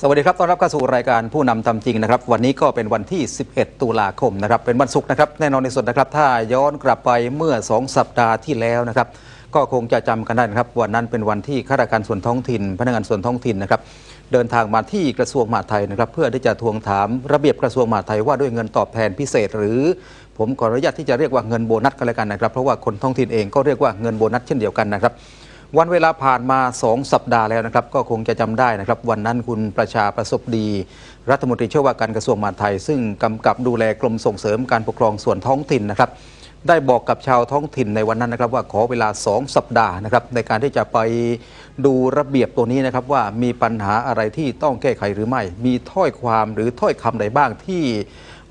สวัสดีครับ ต้อนรับเข้าสู่รายการผู้นำทำจริงนะครับ วันนี้ก็เป็นวันที่ 11 ตุลาคมนะครับ เป็นวันศุกร์นะครับ แน่นอนในสุดนะครับ ถ้าย้อนกลับไปเมื่อ 2 สัปดาห์ที่แล้วนะครับ ก็คงจะจำกันได้นะครับ วันนั้นเป็นวันที่ข้าราชการส่วนท้องถิ่น พนักงานส่วนท้องถิ่นนะครับ เดินทางมาที่กระทรวงมหาดไทยนะครับ เพื่อที่จะทวงถามระเบียบกระทรวงมหาดไทยว่าด้วยเงินตอบแทนพิเศษ หรือ ผมขออนุญาตที่จะเรียกว่าเงินโบนัสกันแล้วกันนะครับ เพราะว่าคนท้องถิ่นเองก็เรียกว่าเงินโบนัสเช่นเดียวกันนะครับ วันเวลาผ่านมา 2 สัปดาห์แล้วนะครับ ก็คงจะจำได้นะครับ วันนั้นคุณประชาประสบดี รัฐมนตรีช่วยว่าการกระทรวงมหาดไทย ซึ่งกำกับดูแลกรมส่งเสริมการปกครองส่วนท้องถิ่นนะครับ ได้บอกกับชาวท้องถิ่นในวันนั้นนะครับ ว่าขอเวลา 2 สัปดาห์นะครับ ในการที่จะไปดูระเบียบตัวนี้นะครับ ว่ามีปัญหาอะไรที่ต้องแก้ไขหรือไม่ มีถ้อยความหรือถ้อยคำใดบ้างที่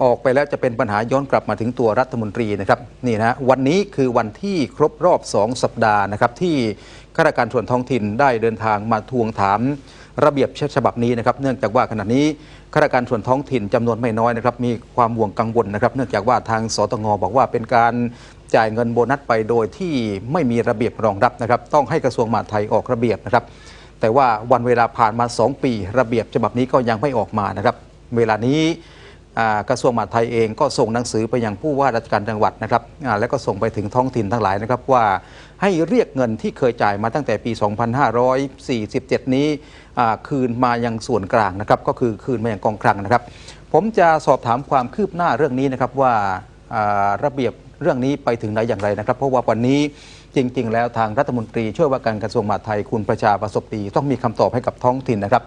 ออกไปแล้วจะเป็นปัญหาย้อนกลับมาถึงตัวรัฐมนตรีนะครับนี่นะวันนี้คือวันที่ครบรอบ 2 สัปดาห์นะครับที่ ข้าราชการส่วนท้องถิ่นได้เดินทางมาทวงถามระเบียบฉบับนี้นะครับ เนื่องจากว่าขณะนี้ข้าราชการส่วนท้องถิ่นจำนวนไม่น้อยนะครับ มีความห่วงกังวลนะครับ เนื่องจากว่าทางสตงบอกว่าเป็นการจ่ายเงินโบนัสไปโดยที่ไม่มีระเบียบรองรับนะครับ ต้องให้กระทรวงมหาดไทยออกระเบียบนะครับ แต่ว่าวันเวลาผ่านมา 2 ปี ระเบียบฉบับนี้ก็ยังไม่ออกมานะครับ เวลานี้ กระทรวงมหาดไทยเองก็ส่งหนังสือไปยังผู้ว่าราชการจังหวัดนะครับแล้วก็ส่งไปถึงท้องถิ่นทั้งหลายนะครับว่าให้เรียกเงินที่เคยจ่ายมาตั้งแต่ปี 2547 นี้คืนมายังส่วนกลางนะครับก็คือคืนมายังกองคลังนะครับ ผมจะสอบถามความคืบหน้าเรื่องนี้นะครับว่าระเบียบเรื่องนี้ไปถึงไหนอย่างไรนะครับ เพราะว่าวันนี้จริง ๆ แล้วทางรัฐมนตรีช่วยว่าการกระทรวงมหาดไทยคุณประชาประสบดีต้องมีคำตอบให้กับท้องถิ่นนะครับ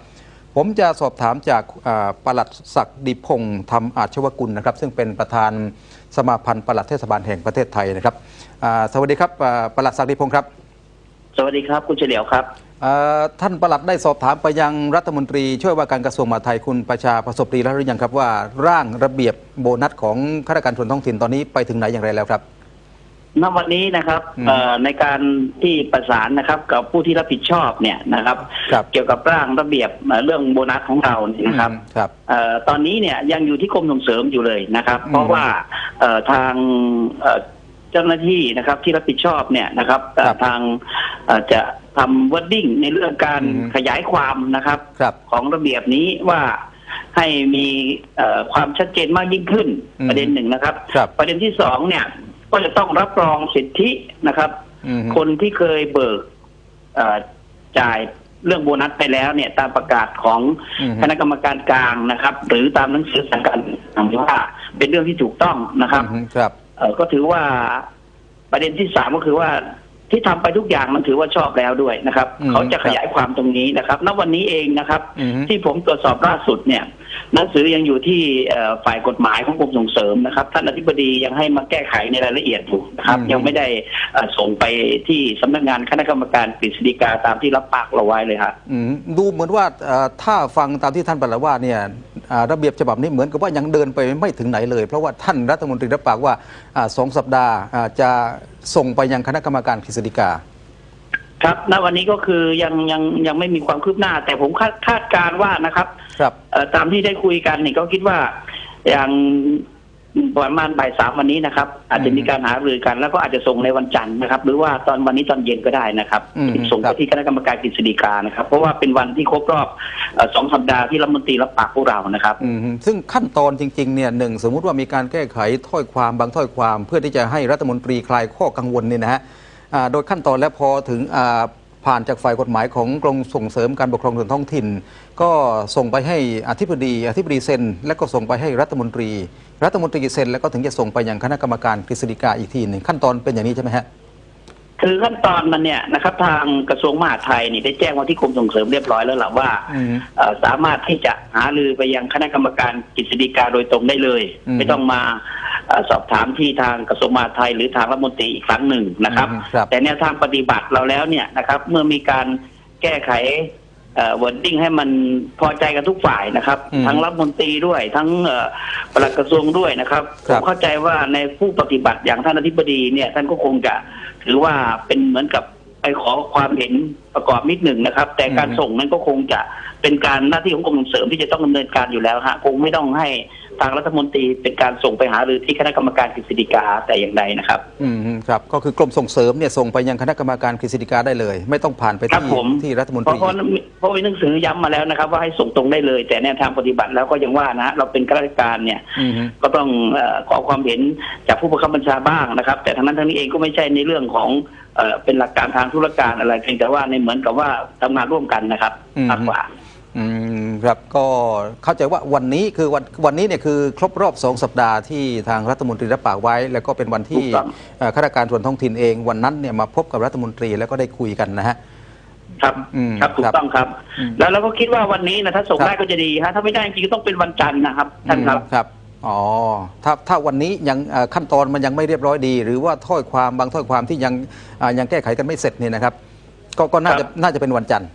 ผมจะสอบถามจากอ่าปลัดศักดิพงศ์ธรรมอาชวกุลนะครับ ซึ่งเป็นประธานสมาพันธ์ปลัดเทศบาลแห่งประเทศไทยนะครับอ่าสวัสดีครับอ่าปลัดศักดิพงศ์ครับ สวัสดีครับคุณเฉลียวครับอ่าท่านปลัดได้สอบถามไปยังรัฐมนตรี ช่วยว่าการกระทรวงมหาดไทยคุณประชาประสบดีแล้วหรือยังครับว่าร่างระเบียบโบนัสของข้าราชการส่วนท้องถิ่นตอนนี้ไปถึงไหนอย่างไรแล้วครับ ณวันนี้นะครับอืมเอ่อในการที่ประสานนะครับ กับผู้ที่รับผิดชอบเนี่ยนะครับ ครับ เกี่ยวกับร่างระเบียบเอ่อเรื่องโบนัสของเราเนี่ยนะครับ อืมครับ เอ่อตอนนี้เนี่ยยังอยู่ที่กรมส่งเสริมอยู่เลยนะครับ อืมเพราะว่าเอ่อทางเอ่อเจ้าหน้าที่นะครับที่รับผิดชอบเนี่ยนะครับเอ่อครับทางเอ่อจะทำวอดดิ้งในเรื่องการอืม ขยายความนะครับ ครับ ของระเบียบนี้ว่าให้มีเอ่อความชัดเจนมากยิ่งขึ้นอืมประเด็นหนึ่งนะครับ ครับประเด็นที่สองเนี่ย ก็จะต้องรับรองสิทธินะครับอืมคนที่เคยเบิกเอ่อจ่ายเรื่องโบนัสไปแล้วเนี่ย ตามประกาศของอืมคณะกรรมการกลางนะครับ หรือตามหนังสือสั่งการว่าเป็นเรื่องที่ถูกต้องนะครับอืมครับเอ่อก็ถือว่าประเด็นที่สามก็คือว่า ที่ทำไปทุกอย่างมันถือว่าชอบแล้วด้วยนะครับอืมเขาจะขยายความตรงนี้นะครับ ณวันนี้เองนะครับอืมที่ผมตรวจสอบล่าสุดเนี่ยหนังสือยังอยู่ที่เอ่อฝ่ายกฎหมายของกรมส่งเสริมนะครับ ท่านอธิบดียังให้มาแก้ไขในรายละเอียดอยู่นะครับอืมยังไม่ได้เอ่อส่งไปที่สำนักงานคณะกรรมการกฤษฎีกาตามที่รับปากเราไว้เลยครับอืมดูเหมือนว่าเอ่อถ้าฟังตามที่ท่านปลัดว่าเนี่ยอ่าระเบียบฉบับนี้เหมือนกับว่ายังเดินไปไม่ถึงไหนเลย เพราะว่าท่านรัฐมนตรีรับปากว่าอ่าสองสัปดาห์อ่าจะส่งไปยังคณะกรรมการกฤษฎีกาครับณวันนี้ก็คือยังยังยังไม่มีความคืบหน้า แต่ผมคาดคาดการณ์ว่านะครับ ครับเอ่อตามที่ได้คุยกันนี่ก็คิดว่าอย่าง ประมาณบ่ายสามวันนี้นะครับ อาจจะมีการหารือกัน แล้วก็อาจจะส่งในวันจันทร์นะครับ หรือว่าตอนวันนี้ตอนเย็นก็ได้นะครับอืมส่งครัไปบที่คณะกรรมการกฤษฎีกานะครับ เพราะว่าเป็นวันที่ครบรอบเอ่อสองสัปดาห์ที่รัฐมนตรีรับปากพวกเรานะครับอืมซึ่งขั้นตอนจริงๆเนี่ยหนึ่งสมมุติว่ามีการแก้ไขถ้อยความบางถ้อยความ เพื่อที่จะให้รัฐมนตรีคลายข้อกังวลเนี่ยนะฮะอ่าโดยขั้นตอนแล้วพอถึงอ่า ผ่านจากฝ่ายกฎหมายของกรมส่งเสริมการปกครองส่วนท้องถิ่น ก็ส่งไปให้อธิบดี อธิบดีเซ็น และก็ส่งไปให้รัฐมนตรี รัฐมนตรีเซ็น แล้วก็ถึงจะส่งไปยังคณะกรรมการกฤษฎีกาอีกทีหนึ่งขั้นตอนเป็นอย่างนี้ใช่ไหมฮะ คือขั้นตอนมันเนี่ยนะครับทางกระทรวงมหาดไทยนี่ได้แจ้งว่าที่กรมส่งเสริมเรียบร้อยแล้วล่ะว่าอืม เอ่อสามารถที่จะหารือไปยังคณะกรรมการกฤษฎีกาโดยตรงได้เลย อืมไม่ต้องมาเอ่อสอบถามที่ทางกระทรวงมหาดไทยหรือทางรัฐมนตรีอีกครั้งหนึ่งนะครับ อืมครับ แต่แนวทางปฏิบัติเราแล้วเนี่ยนะครับ เมื่อมีการแก้ไขวอร์ดิ้งให้มันพอใจกันทุกฝ่ายนะครับ อืมทั้งรัฐมนตรีด้วย ทั้งเอ่อปลัดกระทรวงด้วยนะครับคผรับ มเข้าใจว่าในผู้ปฏิบัติอย่างท่านอธิบดีเนี่ยท่านก็คงจะ ถือว่าเป็นเหมือนกับไปขอความเห็นประกอบนิดหนึ่งนะครับ แต่การอืมส่งนั้นก็คงจะเป็นการหน้าที่ของกรมส่งเสริมที่จะต้องดำเนินการอยู่แล้วฮะคงไม่ต้องให้ ทางรัฐมนตรีเป็นการส่งไปหารือที่คณะกรรมการกฤษฎีกาแต่อย่างใดนะครับ อืมครับก็คือกรมส่งเสริมเนี่ยส่งไปยังคณะกรรมการกฤษฎีกาได้เลย ไม่ต้องผ่านไปครับที่ผมที่รัฐมนเพตราะรีเพราะเพราะมีหนังสือย้ำมาแล้วนะครับ ว่าให้ส่งตรงได้เลย แต่ในทางปฏิบัติแล้วก็ยังว่านะเราเป็นข้าราชการเนี่ย อืมก็ต้องเอ่อขอความเห็นจากผู้บังคับบัญชาบ้างนะครับ แต่ทั้งนั้นทั้งนี้เองก็ไม่ใช่ในเรื่องของเอ่อเป็นหลักการทางธุรการอะไรเพียงแต่ว่าในเหมือนกับว่าทำงานร่วมกันนะครับมากกว่า อืมครับก็เข้าใจว่าวันนี้คือวันวันนี้เนี่ยคือครบรอบสองสัปดาห์ที่ทางรัฐมนตรีรับปากไว้ แล้วก็เป็นวันที่ถูกต้อง เอ่อข้าราชการส่วนท้องถิ่นเองวันนั้นเนี่ยมาพบกับรัฐมนตรีแล้วก็ได้คุยกันนะฮะ ครับอืมครับถูครักบต้องครับ อืมแล้วเราก็คิดว่าวันนี้นะถ้าส่งครับ ได้ก็จะดีฮะถ้าไม่ได้จริงๆก็ต้องเป็นวันจันทร์นะครับท่านครับ อืมครับอ๋อถ้าถ้าวันนี้ยังเอ่อขั้นตอนมันยังไม่เรียบร้อยดี หรือว่าถ้อยความบางถ้อยความที่ยังอ่ายังแก้ไขกันไม่เสร็จเนี่ยนะครับ ก็ก็น่าครัจะบน่าจะเป็นวันจันทร์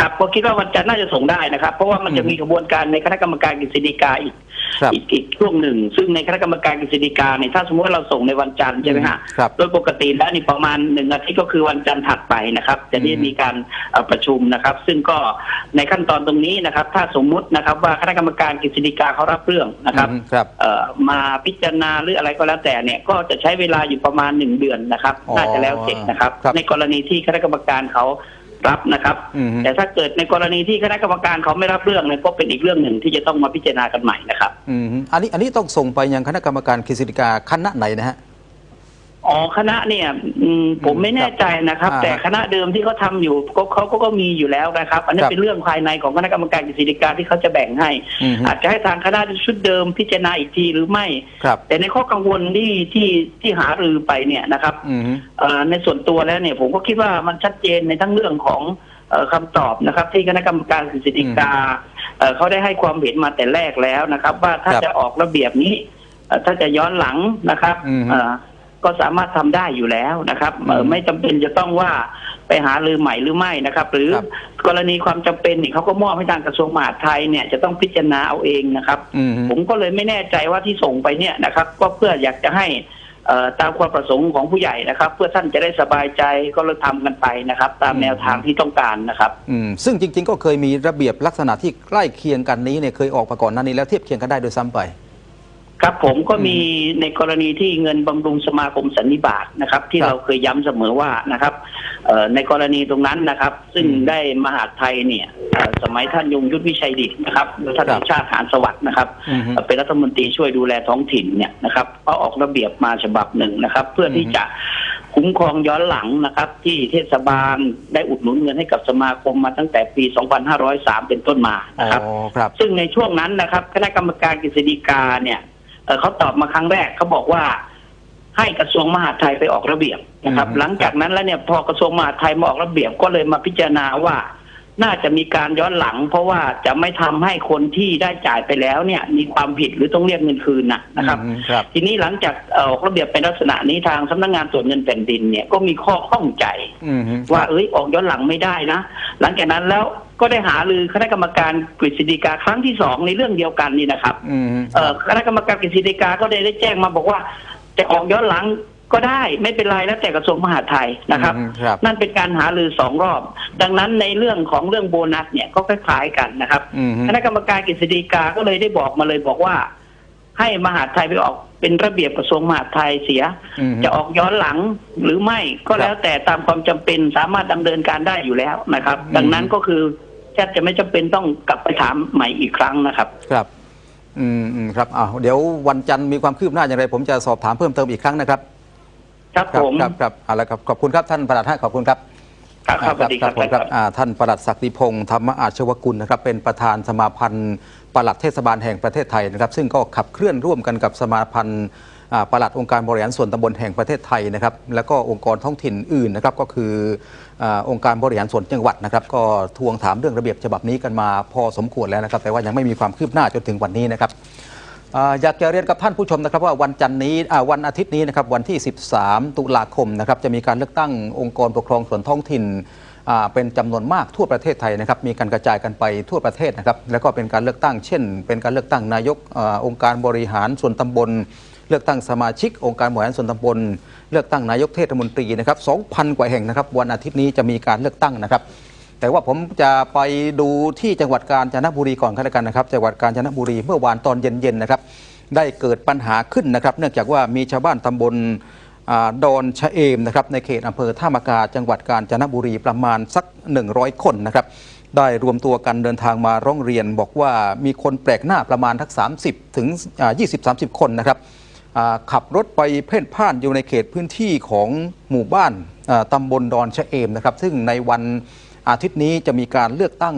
ครับก็คิดว่าวันจันทร์น่าจะส่งได้นะครับ เพราะว่ามันจะอืมมีกระบวนการในคณะกรรมการกฤษฎีกาอีกครับอีกอีกช่วงหนึ่ง ซึ่งในคณะกรรมการกฤษฎีกาเนี่ยถ้าสมมติว่าเราส่งในวันจันทร์ใช่ไหมฮะครับโดยปกติแล้วนี่ประมาณหนึ่งอาทิตย์ก็คือวันจันทร์ถัดไปนะครับ จะได้อืมมีการเอ่อประชุมนะครับ ซึ่งก็ในขั้นตอนตรงนี้นะครับ ถ้าสมมุตินะครับว่าคณะกรรมการกฤษฎีกาเขารับเรื่องนะครับอืมครับเอ่อมาพิจารณาหรืออะไรก็แล้วแต่เนี่ยก็จะใช้เวลาอยู่ประมาณหนึ่งเดือนนะครับอ๋อน่าจะแล้วเสร็จนะครับครับ ในกรณีที่คณะกรรมการเขา รับนะครับอืมแต่ถ้าเกิดในกรณีที่คณะกรรมการเขาไม่รับเรื่องเนี่ยก็เป็นอีกเรื่องหนึ่งที่จะต้องมาพิจารณากันใหม่นะครับอืมอันนี้อันนี้ต้องส่งไปยังคณะกรรมการกฤษฎีกาคณะไหนนะฮะ อ๋อคณะเนี่ยอืมผมไม่แน่ใจนะครับอ่าแต่คณะเดิมที่เขาทำอยู่ก็เขาก็ก็มีอยู่แล้วนะครับ อันนี้ครับเป็นเรื่องภายในของคณะกรรมการกฤษฎีกาที่เขาจะแบ่งให้อืมอาจจะให้ทางคณะชุดเดิมพิจารณาอีกทีหรือไม่ครับแต่ในข้อกังวลที่ที่ที่หารือไปเนี่ยนะครับอืมเอ่อในส่วนตัวแล้วเนี่ยผมก็คิดว่ามันชัดเจนในทั้งเรื่องของเอ่อคำตอบนะครับ ที่คณะกรรมการกฤษฎีกาเอ่อเขาได้ให้ความเห็นมาแต่แรกแล้วนะครับ ว่าถ้าครับจะออกระเบียบนี้เอ่อถ้าจะย้อนหลังนะครับอืมเอ่อ ก็สามารถทำได้อยู่แล้วนะครับเอ่ออืมไม่จำเป็นจะต้องว่าไปหารือใหม่หรือไม่นะครับ หรือครับกรณีความจำเป็นนี่เขาก็มอบให้ทางกระทรวงมหาดไทยเนี่ยจะต้องพิจารณาเอาเองนะครับอืมผมก็เลยไม่แน่ใจว่าที่ส่งไปเนี่ยนะครับ ก็เพื่ออยากจะให้เอ่อตามความประสงค์ของผู้ใหญ่นะครับ เพื่อท่านจะได้สบายใจก็เลยทำกันไปนะครับ ตามอืมแนวทางที่ต้องการนะครับอืมซึ่งจริง ๆ ก็เคยมีระเบียบลักษณะที่ใกล้เคียงกันนี้เนี่ยเคยออกมาก่อนหน้านี้แล้วเทียบเคียงกันได้โดยซ้ำไป ครับผมก็มีในกรณีที่เงินบำรุงสมาคมสันนิบาตนะครับ ที่ครับเราเคยย้ำเสมอว่านะครับเอ่อในกรณีตรงนั้นนะครับ ซึ่งอืมได้มหาดไทยเนี่ยเอ่อสมัยท่านยงยุทธวิชัยดิตนะครับหรือท่านครับ ชาติฐานสวัสดิ์นะครับ อืมเป็นรัฐมนตรีช่วยดูแลท้องถิ่นเนี่ยนะครับก็ออกระเบียบมาฉบับหนึ่งนะครับ เพื่อที่อืมจะคุ้มครองย้อนหลังนะครับ ที่เทศบาลได้อุดหนุนเงินให้กับสมาคมมาตั้งแต่ปี 2503 เป็นต้นมาอ๋นะครับอครับ ซึ่งในช่วงนั้นนะครับคณะกรรมการกฤษฎีกาเนี่ย เอ่อเขาตอบมาครั้งแรกเขาบอกว่า ให้กระทรวงมหาดไทยไปออกระเบียบนะครับอืมหลังจากนั้นแล้วเนี่ยพอกระทรวงมหาดไทยมาออกระเบียบก็เลยมาพิจารณาว่า น่าจะมีการย้อนหลัง เพราะว่าจะไม่ทำให้คนที่ได้จ่ายไปแล้วเนี่ย มีความผิดหรือต้องเรียกเงินคืนนะนะครับอืมครับทีนี้หลังจากเอ่อออกระเบียบเป็นลักษณะนี้ทางสำนักงานตรวจเงินแผ่นดินเนี่ยก็มีข้อข้องใจอืมว่าเอ้ยออกย้อนหลังไม่ได้นะหลังจากนั้นแล้ว ก็ได้หารือคณะกรรมการกฤษฎีกาครั้งที่สองในเรื่องเดียวกันนี่นะครับอืมเอ่อคณะกรรมการกฤษฎีกาก็ได้ได้แจ้งมาบอกว่าจะออกย้อนหลังก็ได้ไม่เป็นไรแล้วแต่กระทรวงมหาดไทยนะครับ อืมครับนั่นเป็นการหารือสองรอบ ดังนั้นในเรื่องของเรื่องโบนัสเนี่ยก็คล้ายๆกันนะครับ อืมคณะกรรมการกฤษฎีกาก็เลยได้บอกมาเลยบอกว่า ให้มหาดไทยไปออกเป็นระเบียบกระทรวงมหาดไทยเสีย อืม จะออกย้อนหลังหรือไม่ก็แล้วแต่ตามความจำเป็นสามารถดำเนินการได้อยู่แล้วนะครับอืมดังนั้นก็คือ แทบจะไม่จำเป็นต้องกลับไปถามใหม่อีกครั้งนะครับ ครับอืมอืมครับอ้าวเดี๋ยววันจันทร์มีความคืบหน้าอย่างไร ผมจะสอบถามเพิ่มเติมอีกครั้งนะครับ ครับครัผม ครับครับเอาละครับขอบคุณครับท่านประหลัดฮะขอบคุณครับครับครับสวัสดีครับผมครับอ่าท่านประหลัดศักดิพงศ์ธรรมอาชวกุลนะครับเป็นประธานสมาพันธ์ปลัดเทศบาลแห่งประเทศไทยนะครับ ซึ่งก็ขับเคลื่อนร่วมกันกับสมาพันธ์อ่า ปลัดองค์การบริหารส่วนตำบลแห่งประเทศไทยนะครับแล้วก็องค์กรท้องถิ่นอื่นนะครับก็คืออองค์การบริหารส่วนจังหวัดนะครับก็ทวงถามเรื่องระเบียบฉบับนี้กันมาพอสมควรแล้วนะครับ แต่ว่ายังไม่มีความคืบหน้าจนถึงวันนี้นะครับอยากจะเรียนกับท่านผู้ชมนะครับว่าวันจันทร์นี้วันอาทิตย์นี้นะครับวันที่ 13 ตุลาคมนะครับจะมีการเลือกตั้งองค์กรปกครองส่วนท้องถิ่นเป็นจำนวนมากทั่วประเทศไทยนะครับมีการกระจายกันไปทั่วประเทศนะครับแล้วก็เป็นการเลือกตั้งเช่น เป็นการเลือกตั้งนายกอาองค์การบริหารส่วนตำบล เลือกตั้งสมาชิกองค์การบริหารส่วนตำบล เลือกตั้งนายกเทศมนตรีนะครับ2,000 กว่าแห่งนะครับ วันอาทิตย์นี้จะมีการเลือกตั้งนะครับ แต่ว่าผมจะไปดูที่จังหวัดกาญจนบุรีก่อนก็แล้วกันนะครับ จังหวัดกาญจนบุรีเมื่อวานตอนเย็นๆนะครับ ได้เกิดปัญหาขึ้นนะครับ เนื่องจากว่ามีชาวบ้านตำบลอดอนชะเอมนะครับในเขตอำเภอท่ามากาจังหวัดกาญจนบุรีประมาณสัก 100 คนนะครับได้รวมตัวกันเดินทางมาร้องเรียน บอกว่ามีคนแปลกหน้าประมาณทัก 30 ถึงอ่า20-30 คนนะครับ ขับรถไปเพ่นพ่านอยู่ในเขตพื้นที่ของหมู่บ้านตำบลดอนชะเอมนะครับ ซึ่งในวันอาทิตย์นี้จะมีการเลือกตั้ง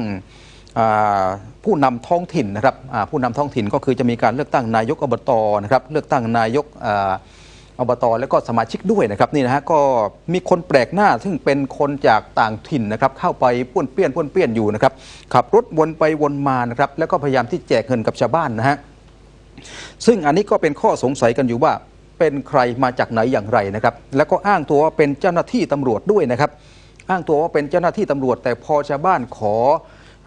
ผู้นำท้องถิ่นนะครับผู้นำท้องถิ่นก็คือจะมีการเลือกตั้งนายกอบตนะครับ เลือกตั้งนายกอ่าอบตแล้วก็สมาชิกด้วยนะครับนี่นะฮะก็มีคนแปลกหน้าซึ่งเป็นคนจากต่างถิ่นนะครับ เข้าไปป้วนเปี้ยนป้วนเปี้ยนอยู่นะครับขับรถวนไปวนมานะครับแล้วก็พยายามที่แจกเงินกับชาวบ้านนะฮะ ซึ่งอันนี้ก็เป็นข้อสงสัยกันอยู่ว่า เป็นใครมาจากไหนอย่างไรนะครับ แล้วก็อ้างตัวว่าเป็นเจ้าหน้าที่ตำรวจด้วยนะครับ อ้างตัวว่าเป็นเจ้าหน้าที่ตำรวจ แต่พอชาวบ้านขอ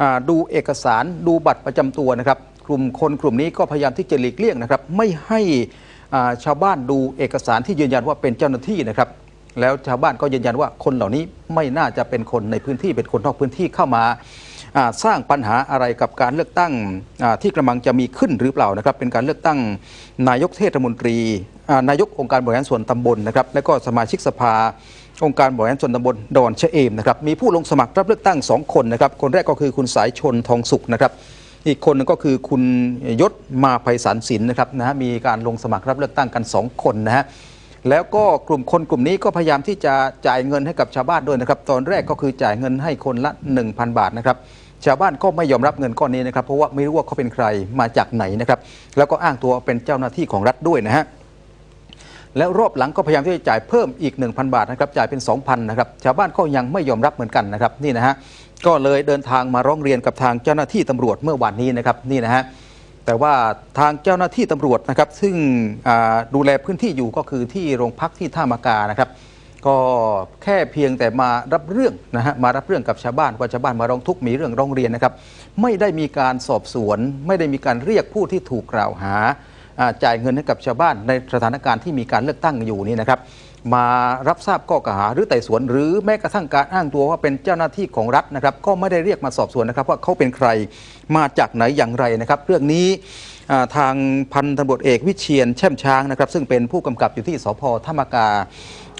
อดูเอกสารดูบัตรประจำตัวนะครับ กลุ่มคนกลุ่มนี้ก็พยายามที่จะหลีกเลี่ยงนะครับ ไม่ให้ชาวบ้านดูเอกสารที่ยืนยันว่าเป็นเจ้าหน้าที่นะครับ แล้วชาวบ้านก็ยืนยันว่าคนเหล่านี้ไม่น่าจะเป็นคนในพื้นที่เป็นคนนอกพื้นที่เข้ามา สร้างปัญหาอะไรกับการเลือกตั้งที่กำลังจะมีขึ้นหรือเปล่านะครับ เป็นการเลือกตั้งนายกเทศมนตรีนายกองค์การบริหารส่วนตำบลนะครับและก็สมาชิกสภาองค์การบริหารส่วนตำบลดอนเชเอมนะครับมีผู้ลงสมัครรับเลือกตั้งสองคนนะครับ คนแรกก็คือคุณสายชนทองสุขนะครับ อีกคนหนึงก็คือคุณยศมาภัยสารสินนะครับนะฮะมีการลงสมัครรับเลือกตั้งกันสองคนนะฮะ แล้วก็กลุ่มคนกลุ่มนี้ก็พยายามที่จะจ่ายเงินให้กับชาวบ้านด้วยนะครับตอนแรกก็คือจ่ายเงินให้คนละ 1,000 บาทนะครับชาวบ้านก็ไม่ยอมรับเงินก้อนนี้นะครับ เพราะว่าไม่รู้ว่าเขาเป็นใครมาจากไหนนะครับแล้วก็อ้างตัวเป็นเจ้าหน้าที่ของรัฐด้วยนะฮะแล้วรอบหลังก็พยายามที่จะจ่ายเพิ่มอีก 1,000 บาทนะครับจ่ายเป็น 2,000นะครับชาวบ้านก็ยังไม่ยอมรับเหมือนกันนะครับนี่นะฮะก็เลยเดินทางมาร้องเรียนกับทางเจ้าหน้าที่ตำรวจเมื่อวานนี้นะครับนี่นะฮะ แต่ว่าทางเจ้าหน้าที่ตำรวจนะครับ ซึ่งดูแลพื้นที่อยู่ก็คือที่โรงพักที่ท่ามากานะครับ ก็แค่เพียงแต่มารับเรื่องนะฮะมารับเรื่องกับชาวบ้านว่าชาวบ้านมาร้องทุกข์มีเรื่องร้องเรียนนะครับ ไม่ได้มีการสอบสวน ไม่ได้มีการเรียกผู้ที่ถูกกล่าวหา จ่ายเงินให้กับชาวบ้านในสถานการณ์ที่มีการเลือกตั้งอยู่นี่นะครับ มารับทราบข้อกล่าวหาหรือไต่สวนหรือแม้กระทั่งการอ้างตัวว่าเป็นเจ้าหน้าที่ของรัฐนะครับ ก็ไม่ได้เรียกมาสอบสวนนะครับ ว่าเขาเป็นใครมาจากไหนอย่างไรนะครับ เรื่องนี้ทางพันตำรวจเอกวิเชียนแช่มช้างนะครับ ซึ่งเป็นผู้กำกับอยู่ที่สพธรรมกา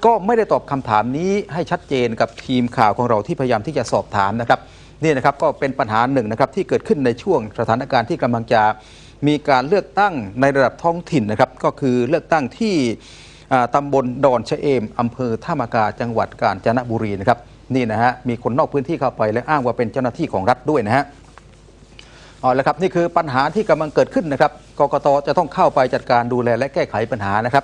ก็ไม่ได้ตอบคำถามนี้ให้ชัดเจนกับทีมข่าวของเราที่พยายามที่จะสอบถามนะครับนี่นะครับก็เป็นปัญหาหนึ่งนะครับที่เกิดขึ้นในช่วงสถานการณ์ที่กำลังจะ มีการเลือกตั้งในระดับท้องถิ่นนะครับก็คือเลือกตั้งที่ตำบลดอนชะเอมอำเภอท่ามากาจังหวัดกาญจนบุรีนะครับนี่นะฮะมีคนนอกพื้นที่เข้าไปและอ้างว่าเป็นเจ้าหน้าที่ของรัฐด้วยนะฮะเอาละครับนี่คือปัญหาที่กำลังเกิดขึ้นนะครับกกตจะต้องเข้าไปจัดการดูแลและแก้ไขปัญหานะครับ